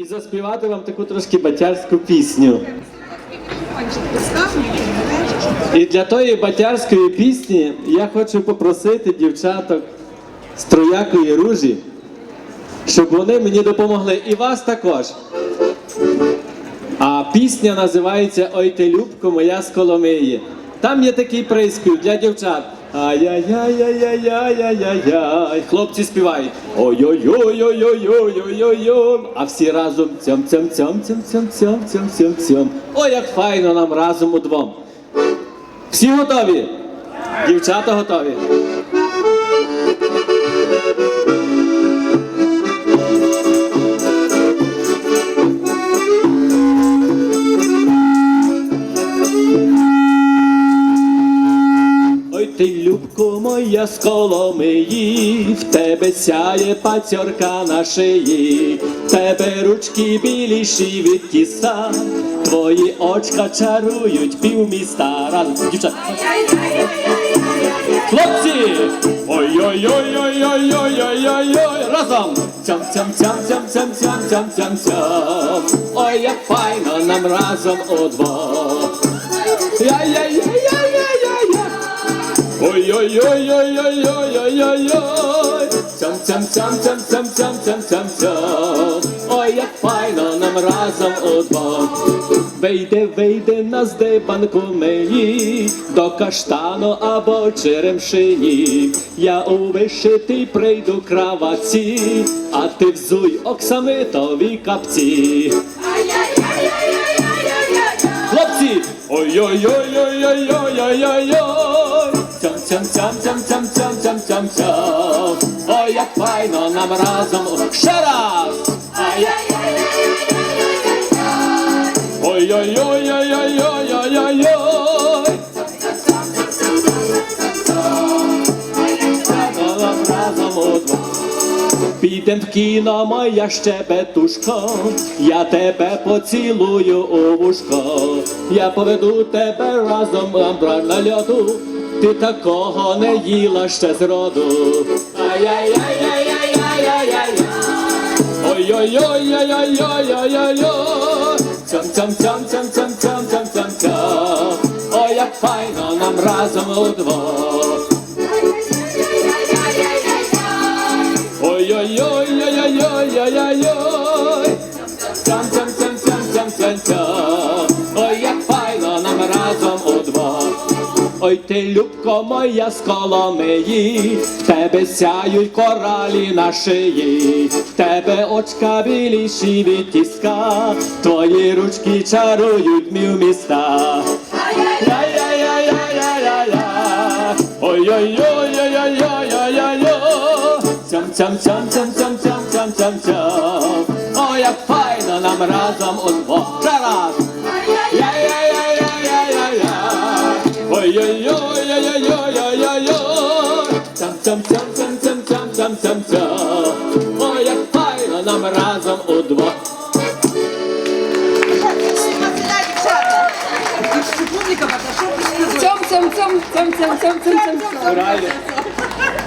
і заспівати вам таку трошки батярську пісню. І для тої батярської пісні я хочу попросити дівчаток з троякої ружі, щоб вони мені допомогли. І вас також. А пісня називається Ой ти любко моя з Коломиї. Там є такий приспів для дівчат. Ай-яй-яй-яй-яй-яй-яй-яй. Хлопці співають. Ой-ой-ой-ой-ой-ой-ой-ой. А всі разом цьом цьом цьом цьом цьом цьом цьом цьом цьом. Ой, як файно нам разом удвом. Всі готові? Дівчата готові. Ти, любко моя з Коломиї, в тебе сяє пацьорка на шиї, в тебе ручки біліші від тіста, твої очка чарують півміста. Разом, дівчата. Хлопці! Ой-ой-ой-ой-ой-ой-ой-ой-ой! Разом! Цям цям цям цям цям цям цям цям цям Ой, як файно нам разом удвох! Я-я-я-я-я-я-я! Цям цям Ой, як файно нам разом удвох! Вийде, вийде на здибанку мені до каштану або черемшині. Я у вишитий прийду краваці, а ти взуй оксамитові капці. Хлопці! Ой-ой-ой-ой-ой-ой-ой-ой! Цям Ой, як файно нам разом ще раз! Ой-ой-ой-ой-ой-ой-ой-ой! Нам. Підем в кіно, моя щебетушко, я тебе поцілую у вушко, я поведу тебе разом амбра на льоду, ти такого не їла ще зроду. Ай-яй-яй-яй-яй-яй-яй-яй. Ой-ой-ой-ой-ой-ой-ой-ой. Цям цям цям цям цям цям цям цям цям. Ой, як файно нам разом удвох. Ой-ой-ой-ой-ой-ой-ой-ой. Цям Ой, ти, любко моя з Коломиї, в тебе сяють коралі на шиї, в тебе очка біліші від тіска, твої ручки чарують мів міста. Я-я-я-я-я-я-я. Ой-ой-ой-ой-ой-ой-ой-ой. Цям цям цям цям цям цям цям цям цям. Ой, як файно нам разом Ой, як файно нам разом удвох. Цьом, цьом, цьом, цьом, цьом, цьом, цьом, цьом.